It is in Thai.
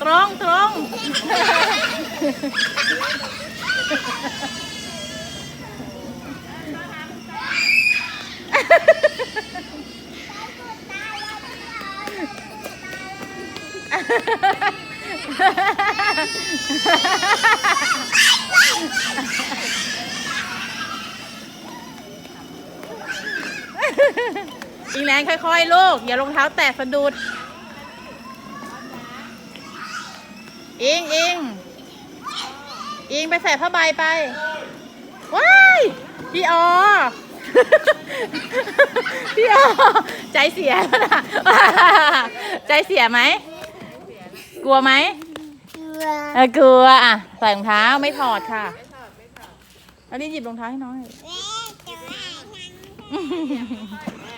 ตรงตรงอีแลนค่อยๆ ลูก อย่ารองเท้าแตะสะดุด อิงอิงอิงไปใส่ผ้าใบไป ว้ายพี่ออพี่ออใจเสียแล้วนะใจเสียไหม กลัวไหมเออกลัวอะใส่รองเท้าไม่ถอดค่ะอันนี้หยิบรองเท้าให้น้องหน่อยแม่จะว่าทาง